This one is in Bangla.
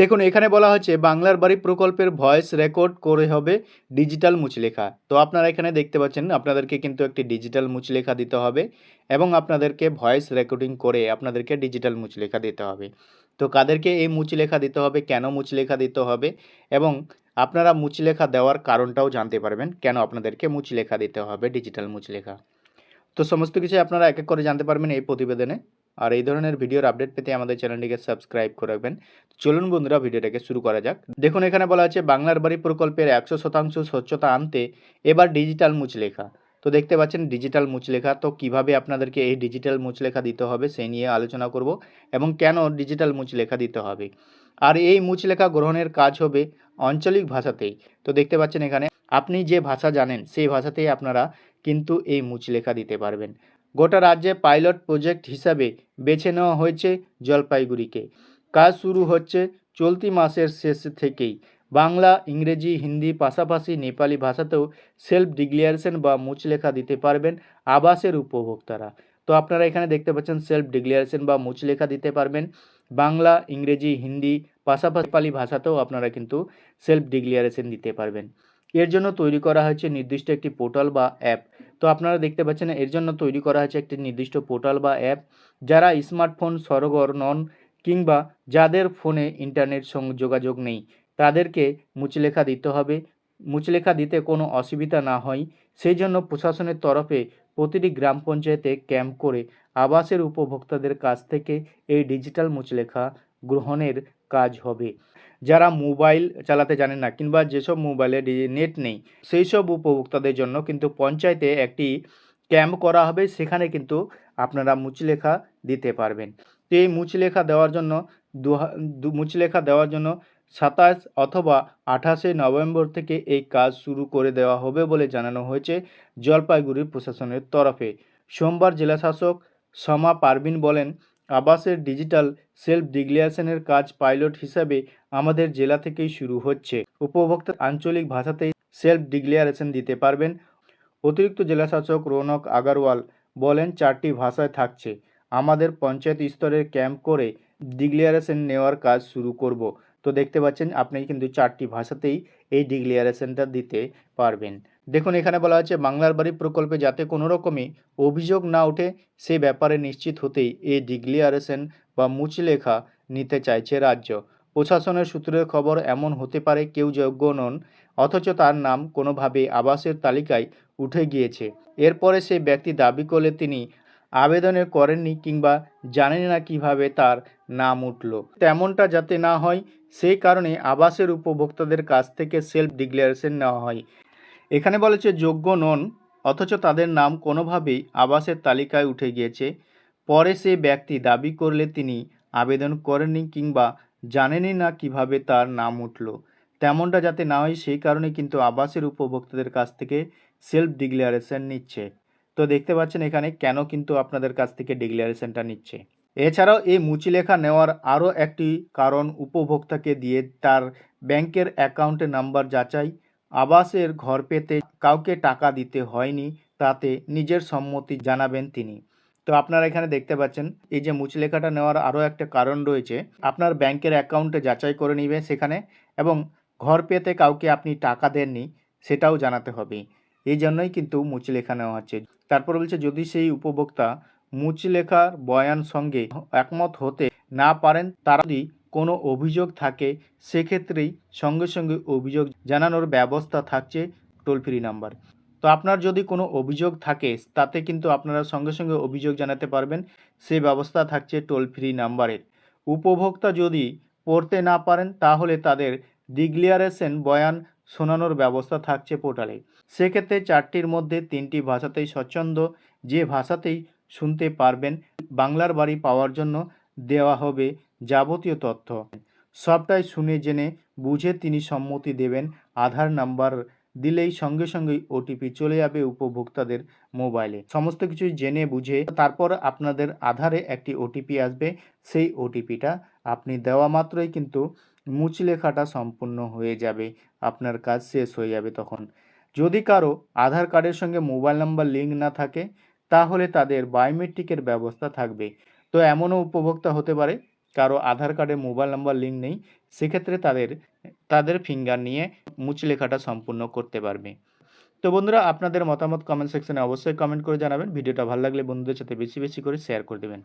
দেখুন, এখানে বলা হচ্ছে বাংলার বাড়ি প্রকল্পের ভয়েস রেকর্ড করে হবে ডিজিটাল মুচলেখা। তো আপনারা এখানে দেখতে পাচ্ছেন, আপনাদেরকে কিন্তু একটি ডিজিটাল মুচলেখা দিতে হবে এবং আপনাদেরকে ভয়েস রেকর্ডিং করে আপনাদেরকে ডিজিটাল মুচলেখা দিতে হবে। তো কাদেরকে এই মুচলেখা দিতে হবে, কেন মুচলেখা দিতে হবে এবং আপনারা মুচলেখা দেওয়ার কারণটাও জানতে পারবেন, কেন আপনাদেরকে মুচলেখা দিতে হবে, ডিজিটাল মুচলেখা। তো সমস্ত কিছু আপনারা এক এক করে জানতে পারবেন এই প্রতিবেদনে। আর এই ধরনের ভিডিওর আপডেট পেতে আমাদের চ্যানেলটিকে সাবস্ক্রাইব করে রাখবেন। চলুন বন্ধুরা, ভিডিওটাকে শুরু করা যাক। দেখুন, এখানে বলা আছে, বাংলার বাড়ি প্রকল্পের একশো শতাংশ স্বচ্ছতা আনতে এবার ডিজিটাল মুচলেখা। তো দেখতে পাচ্ছেন ডিজিটাল মুচলেখা। তো কীভাবে আপনাদেরকে এই ডিজিটাল মুচলেখা দিতে হবে সেই নিয়ে আলোচনা করব এবং কেন ডিজিটাল মুচলেখা দিতে হবে? আর এই মুচলেখা গ্রহণের কাজ হবে আঞ্চলিক ভাষাতেই। তো দেখতে পাচ্ছেন এখানে, আপনি যে ভাষা জানেন, সেই ভাষাতেই আপনারা কিন্তু এই মুচলেখা দিতে পারবেন। গোটা রাজ্যে পাইলট প্রজেক্ট হিসাবে বেছে নেওয়া হয়েছে জলপাইগুড়িকে। কাজ শুরু হচ্ছে চলতি মাসের শেষ থেকেই। বাংলা, ইংরেজি, হিন্দি পাশাপাশি নেপালি ভাষাতেও সেলফ ডিক্লিয়ারেশন বা মুচলেখা দিতে পারবেন আবাসের উপভোক্তারা। তো আপনারা এখানে দেখতে পাচ্ছেন সেলফ ডিক্লিয়ারেশন বা মুচলেখা দিতে পারবেন। বাংলা, ইংরেজি, হিন্দি পাশাপাশি নেপালি ভাষাতেও আপনারা কিন্তু সেলফ ডিক্লিয়ারেশন দিতে পারবেন। এর জন্য তৈরি করা হয়েছে নির্দিষ্ট একটি পোর্টাল বা অ্যাপ। তো আপনারা দেখতে পাচ্ছেন এর জন্য তৈরি করা হয়েছে একটি নির্দিষ্ট পোর্টাল বা অ্যাপ, যারা স্মার্টফোন সরগর নন কিংবা যাদের ফোনে ইন্টারনেট যোগাযোগ নেই, তাদেরকে মুচলেখা দিতে হবে। মুচলেখা দিতে কোনো অসুবিধা না হয়। সেই জন্য প্রশাসনের তরফে প্রতিটি গ্রাম পঞ্চায়েতে ক্যাম্প করে আবাসের উপভোক্তাদের কাছ থেকে এই ডিজিটাল মুচলেখা গ্রহণের কাজ হবে। যারা মোবাইল চালাতে জানেন না কিংবা যেসব মোবাইলে নেট নেই, সেই সব উপভোক্তাদের জন্য কিন্তু পঞ্চায়েতে একটি ক্যাম্প করা হবে। সেখানে কিন্তু আপনারা মুচলেখা দিতে পারবেন। তো এই মুচলেখা দেওয়ার জন্য দু মুচলেখা দেওয়ার জন্য সাতাশ অথবা আঠাশে নভেম্বর থেকে এই কাজ শুরু করে দেওয়া হবে বলে জানানো হয়েছে জলপাইগুড়ি প্রশাসনের তরফে। সোমবার জেলাশাসক সমা পারভিন বলেন আবাসের ডিজিটাল সেলফ ডিক্লিয়ারেশনের কাজ পাইলট হিসাবে আমাদের জেলা থেকেই শুরু হচ্ছে। উপভোক্তা আঞ্চলিক ভাষাতেই সেলফ ডিক্লিয়ারেশন দিতে পারবেন। অতিরিক্ত জেলাশাসক রৌনক আগারওয়াল বলেন, চারটি ভাষায় থাকছে। আমাদের পঞ্চায়েত স্তরের ক্যাম্প করে ডিক্লিয়ারেশন নেওয়ার কাজ শুরু করব। তো দেখতে পাচ্ছেন, আপনি কিন্তু চারটি ভাষাতেই এই ডিক্লিয়ারেশনটা দিতে পারবেন। দেখুন, এখানে বলা আছে বাংলার বাড়ি প্রকল্পে যাতে কোনো রকমই অভিযোগ না ওঠে, সে ব্যাপারে নিশ্চিত হতেই এই ডিক্লিয়ারেশন বা মুচলেখা নিতে চাইছে রাজ্য। প্রশাসনের সূত্রের খবর, এমন হতে পারে কেউ যোগ্য নন, অথচ তার নাম কোনোভাবে আবাসের তালিকায় উঠে গিয়েছে। এরপরে সেই ব্যক্তি দাবি করলে তিনি আবেদনে করেননি কিংবা জানেন না কীভাবে তার নাম উঠল। তেমনটা যাতে না হয়, সেই কারণে আবাসের উপভোক্তাদের কাছ থেকে সেলফ ডিক্লারেশন নেওয়া হয়। এখানে বলেছে, যোগ্য নন, অথচ তাদের নাম কোনোভাবেই আবাসের তালিকায় উঠে গিয়েছে। পরে সে ব্যক্তি দাবি করলে তিনি আবেদন করেননি কিংবা জানেনই না কীভাবে তার নাম উঠল। তেমনটা যাতে না হয়, সেই কারণে কিন্তু আবাসের উপভোক্তাদের কাছ থেকে সেলফ ডিক্লারেশন নিচ্ছে। তো দেখতে পাচ্ছেন এখানে কেন কিন্তু আপনাদের কাছ থেকে ডিক্লারেশনটা নিচ্ছে। এছাড়াও এই মুচিলেখা নেওয়ার আরও একটি কারণ উপভোক্তাকে দিয়ে তার ব্যাংকের অ্যাকাউন্টের নাম্বার যাচাই আবাসের ঘর পেতে কাউকে টাকা দিতে হয়নি, তাতে নিজের সম্মতি জানাবেন তিনি। তো আপনারা এখানে দেখতে পাচ্ছেন, এই যে মুচলেখাটা নেওয়ার আরও একটা কারণ রয়েছে। আপনার ব্যাংকের অ্যাকাউন্টে যাচাই করে নেবে সেখানে এবং ঘর পেতে কাউকে আপনি টাকা দেননি, সেটাও জানাতে হবে। এই জন্যই কিন্তু মুচলেখা নেওয়া হচ্ছে। তারপর বলছে, যদি সেই উপভোক্তা মুচলেখার বয়ান সঙ্গে একমত হতে না পারেন, তারা যদি কোনো অভিযোগ থাকে, সেক্ষেত্রেই সঙ্গে সঙ্গে অভিযোগ জানানোর ব্যবস্থা থাকছে টোল ফ্রি নাম্বার। তো আপনার যদি কোনো অভিযোগ থাকে, তাতে কিন্তু আপনারা সঙ্গে সঙ্গে অভিযোগ জানাতে পারবেন, সে ব্যবস্থা থাকছে টোল ফ্রি নাম্বারের। উপভোক্তা যদি পড়তে না পারেন, তাহলে তাদের ডিক্লিয়ারেশন বয়ান শোনানোর ব্যবস্থা থাকছে পোর্টালে। সেক্ষেত্রে চারটির মধ্যে তিনটি ভাষাতেই স্বচ্ছন্দ, যে ভাষাতেই শুনতে পারবেন, বাংলার বাড়ি পাওয়ার জন্য দেওয়া হবে যাবতীয় তথ্য। সবটাই শুনে জেনে বুঝে তিনি সম্মতি দেবেন, আধার নাম্বার দিলেই সঙ্গে সঙ্গেই ওটিপি চলে যাবে উপভোক্তাদের মোবাইলে। সমস্ত কিছু জেনে বুঝে তারপর আপনাদের আধারে একটি ওটিপি আসবে। সেই ওটিপিটা আপনি দেওয়া মাত্রই কিন্তু মুচলেখাটা সম্পূর্ণ হয়ে যাবে। আপনার কাজ শেষ হয়ে যাবে তখন। যদি কারও আধার কার্ডের সঙ্গে মোবাইল নাম্বার লিঙ্ক না থাকে, তাহলে তাদের বায়োমেট্রিকের ব্যবস্থা থাকবে। তো এমনও উপভোক্তা হতে পারে কারও আধার কার্ডে মোবাইল নাম্বার, লিঙ্ক নেই, সেক্ষেত্রে তাদের তাদের ফিঙ্গার নিয়ে মুচলেখাটা সম্পূর্ণ করতে পারবে। তো বন্ধুরা, আপনাদের মতামত কমেন্ট সেকশনে অবশ্যই কমেন্ট করে জানাবেন। ভিডিওটা ভালো লাগলে বন্ধুদের সাথে বেশি বেশি করে শেয়ার করে দেবেন।